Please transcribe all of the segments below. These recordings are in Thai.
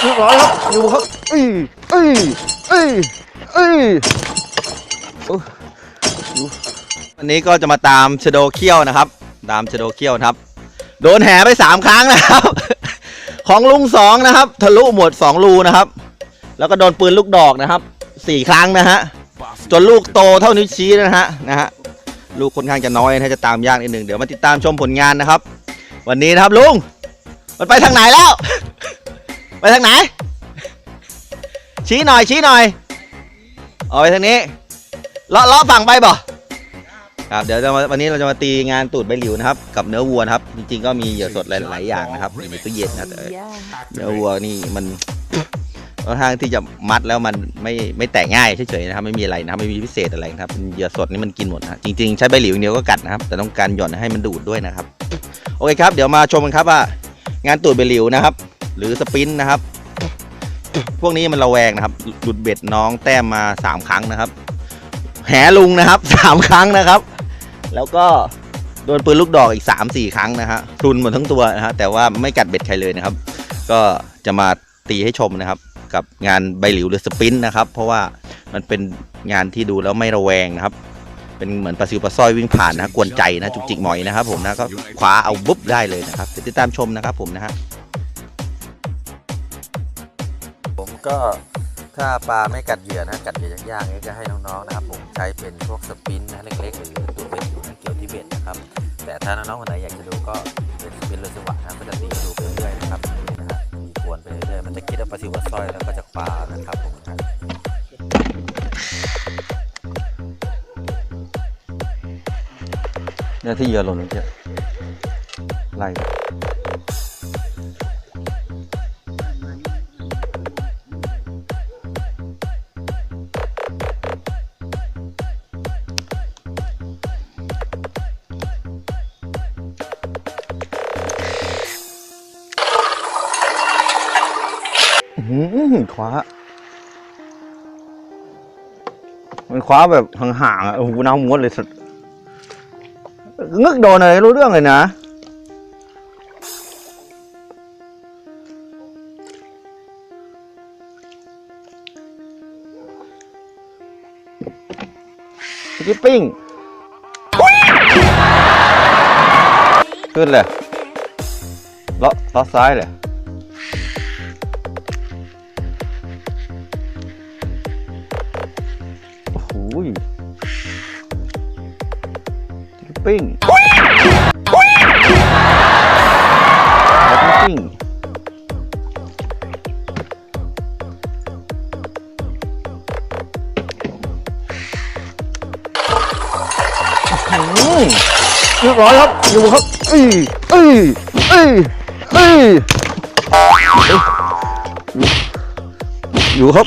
เรียบร้อยครับอยู่ครับอ้ยเอ้ยเอ้ยเอ้ยโอ้อวันนี้ก็จะมาตามชโดเคี้ยวนะครับ ตามชโดเคี้ยวครับ โดนแห่ไปสามครั้งนะครับ ของลุงสองนะครับ ทะลุหมดสองรูนะครับ แล้วก็โดนปืนลูกดอกนะครับสี่ครั้งนะฮะจนลูกโตเท่านิ้วชี้นะฮะนะฮะลูกค่อนข้างจะน้อยนะฮะจะตามยากนิดหนึ่งเดี๋ยวมาติดตามชมผลงานนะครับ วันนี้นะครับลุงมันไปทางไหนแล้ว ไปทางไหน ชี้หน่อยชี้หน่อยเอาไปทางนี้เลาะเลาะฝั่งไปบ่ครับเดี๋ยวจะมาวันนี้เราจะมาตีงานตูดใบหลิวนะครับ กับเนื้อวัวนะครับ จริงๆก็มีเหยื่อสดหลายๆอย่างนะครับอยู่ในตู้เย็นนะแต่เนื้อวัวนี่มันค่อนข้างที่จะมัดแล้วมันไม่ไม่แตกง่ายเฉยๆนะครับไม่มีอะไรนะครับไม่มีพิเศษอะไรนะครับเหยื่อสดนี่มันกินหมดนะจริงๆใช้ใบหลิวอย่างเดียวก็กัดนะครับ แต่ต้องการหย่อนให้มันดูดด้วยนะครับ โอเคครับ เดี๋ยวมาชมกันครับว่างานตูดใบหลิวนะครับ หรือสปรินต์นะครับ พวกนี้มันระแวงนะครับ หลุดเบ็ดน้องแต้มมาสามครั้งนะครับ แหลุงนะครับสามครั้งนะครับ แล้วก็โดนปืนลูกดอกอีก3ามสี่ครั้งนะฮะรุนหมดทั้งตัวนะฮะแต่ว่าไม่กัดเบ็ดใครเลยนะครับ ก็จะมาตีให้ชมนะครับ กับงานใบหลิวหรือสปรินต์นะครับ เพราะว่ามันเป็นงานที่ดูแล้วไม่ระแวงนะครับเป็นเหมือนปลาซิวปลาสร้อยวิ่งผ่านนะกวนใจนะจุกจิกหมอยนะครับผมนะก็คว้าเอาบุ๊บได้เลยนะครับติดตามชมนะครับผมนะฮะ ก็ถ้าปลาไม่กัดเหยื่อนะกัดเหยื่อยากๆนี่ก็ให้น้องๆนะครับผมใช้เป็นพวกสปรินต์นะเล็กๆหรือตัวเบ็ดอยู่นะเกี่ยวที่เบ็ดนะครับ แต่ถ้าน้องๆคนไหนอยากจะดูก็เป็นสปินเรือสวะนะก็จะตีดูไปเรื่อยๆนะครับนะฮะมีกวนไปเรื่อยๆมันจะคิดว่าปลาซิวปลาสร้อยแล้วก็จะคว้านะครับผมเนี่ยที่เหยื่อหล่นเมื่อกี้ไล่ คว้า มันคว้าแบบห่างๆอะโอ้โหน้ำม้วนเลยสุดงึกโดนอะไรรู้เรื่องเลยนะกิปปิ้งขึ้นเลยลาะเลาะซ้ายเลย ยปิ้งปิ้งเรียบร้อยครับอยู่ครับเอ้ยเอ้ยเอ้ยเอ้ยเอ้ยอยู่อยู่ครับ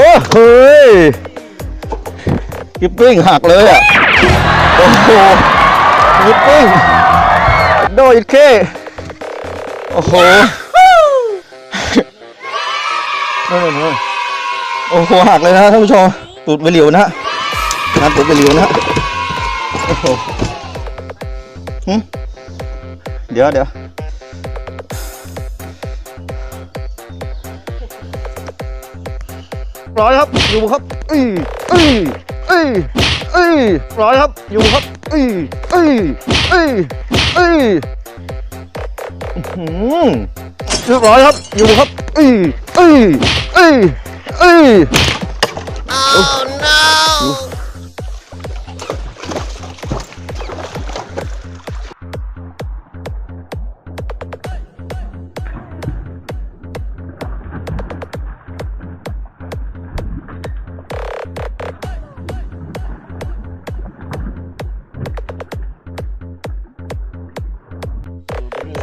อื้อหือโอ้ยกิปปิ้งหักเลยอะ โอ้โหกิปปิ้งโดอีกเคโอ้โหโอ้โหหักเลยนะท่านผู้ชมตูดไปเหลียวนะนะตูดไปเหลียวนะโอ้โหเดี๋ยวเดี๋ยว ร้อยครับ อยู่ครับอ้ยเอ้ยเอ้ยเอ้ยร้อยครับ อยู่ครับอ้ยเอ้ยเอ้ยเอ้ยอื้อหือเรียบร้อยครับ อยู่ครับอ้ยเอ้ยเอ้ยเอ้ย oh no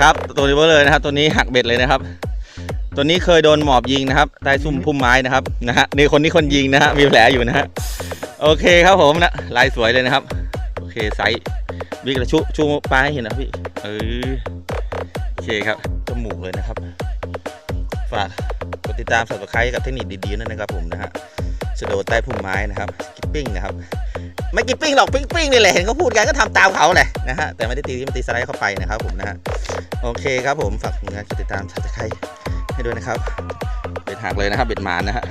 ครับตัวนี้เบอร์เลยนะครับ ตัวนี้หักเบ็ดเลยนะครับ ตัวนี้เคยโดนหมอบยิงนะครับใต้ซุ่มพุ่มไม้นะครับนะฮะนี่คนนี้คนยิงนะฮะมีแผลอยู่นะฮะโอเคครับผมนะลายสวยเลยนะครับโอเคไซส์วิกระชุชูปลาให้เห็นนะพี่เออโอเคครับจมูกเลยนะครับ ฝากกดติดตามสับสไครต์กับเทคนิคดีๆนั่นนะครับผมนะฮะชโดใต้พุ่มไม้นะครับ กิปปิ้งนะครับ ไม่กิปปิ้งหรอกปิ้งปิ้งนี่แหละเห็นเขาพูดกันก็ทำตามเขาแหละ นะฮะแต่ไม่ได้ตีที่มันตีสไลด์เข้าไปนะครับผมนะฮะโอเคครับผมฝากผลงานกดติดตามสับสไครให้ด้วยนะครับเบ็ดหักเลยนะครับเบ็ดหมานนะฮะ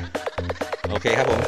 โอเคครับผม